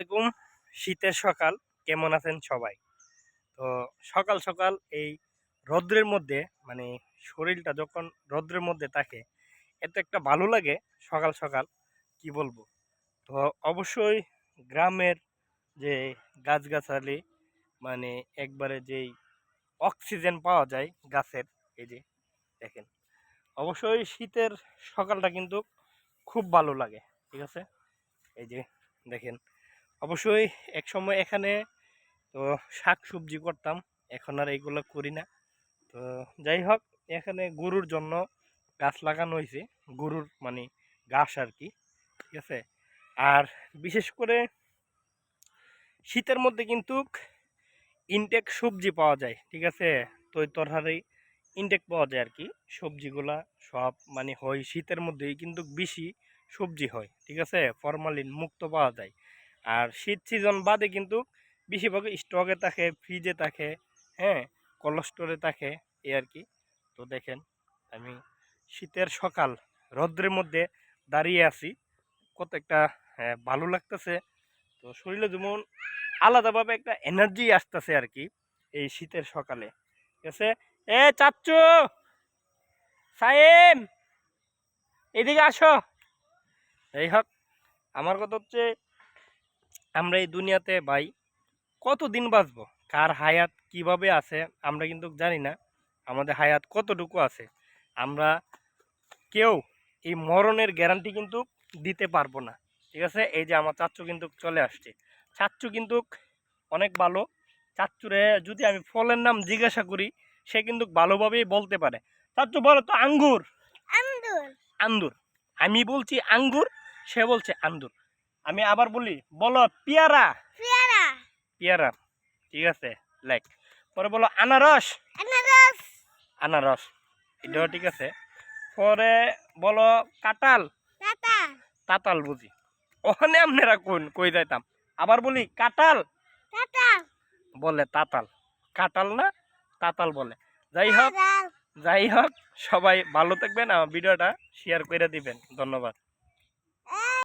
আসসালামাইকুম শীতের সকাল। কেমন আছেন সবাই? তো সকাল সকাল এই রৌদ্রের মধ্যে মানে শরীরটা যখন রৌদ্রের মধ্যে থাকে, এত একটা ভালো লাগে সকাল সকাল, কি বলব? তো অবশ্যই গ্রামের যে গাছগাছালি মানে একবারে যেই অক্সিজেন পাওয়া যায় গাছের, এই যে দেখেন। অবশ্যই শীতের সকালটা কিন্তু খুব ভালো লাগে, ঠিক আছে? এই যে দেখেন অবশ্যই এক সময় এখানে তো শাক সবজি করতাম, এখন আর এইগুলো করি না। তো যাই হোক, এখানে গরুর জন্য গাছ লাগানো হয়েছে গরুর মানে ঘাস আর কি ঠিক আছে? আর বিশেষ করে শীতের মধ্যে কিন্তু ইনটেক সবজি পাওয়া যায়, ঠিক আছে? তো তরহারি ইনটেক পাওয়া যায় আর কি সবজিগুলা সব মানে হয় শীতের মধ্যেই কিন্তু বেশি সবজি হয়, ঠিক আছে? ফরমালিন মুক্ত পাওয়া যায়। আর শীত সিজন বাদে কিন্তু বেশিরভাগ স্টকে থাকে ফ্রিজে থাকে হ্যাঁ কোল্ড স্টোরে থাকে এই আর কি। তো দেখেন আমি শীতের সকাল রৌদ্রের মধ্যে দাঁড়িয়ে আছি। কত একটা হ্যাঁ, ভালো লাগতেছে। তো শরীরে যেমন আলাদাভাবে একটা এনার্জি আসতেছে আর কি এই শীতের সকালে। ঠিক আছে? এ চাচ্চু! সাইম এদিকে আসো। যাই হোক আমার কথা হচ্ছে আমরা এই দুনিয়াতে ভাই কতদিন বাঁচবো? কার হায়াত কীভাবে আছে আমরা কিন্তু জানি না। আমাদের হায়াত কতটুকু আছে? আমরা কেউ এই মরণের গ্যারান্টি কিন্তু দিতে পারব না। ঠিক আছে? এই যে আমার চাচ্চু কিন্তু চলে আসছে। চাচ্চু কিন্তু অনেক ভালো। চাচ্চুরে যদি আমি ফলের নাম জিজ্ঞাসা করি সে কিন্তু ভালোভাবেই বলতে পারে। চাচ্চু বলো তো আঙ্গুর? আন্দুর আমি বলছি আঙ্গুর সে বলছে আন্দুর আমি আবার বলি বলো পেয়ারা। পেয়ারা। পেয়ারা ঠিক আছে লাইক। পরে বলো আনারস। আনারস। আনারস এটাও ঠিক আছে। পরে বলো কাঁঠাল। টাটা তাতাল বুঝি। ওখানে আপনারা কোন কই যাইতাম? আবার বলি কাঁঠাল। টাটা বলে তাতাল। কাঁঠাল না তাতাল বলে। যাই হোক যাই হোক সবাই ভালো থাকবেন আমার ভিডিওটা শেয়ার করে দিবেন। ধন্যবাদ।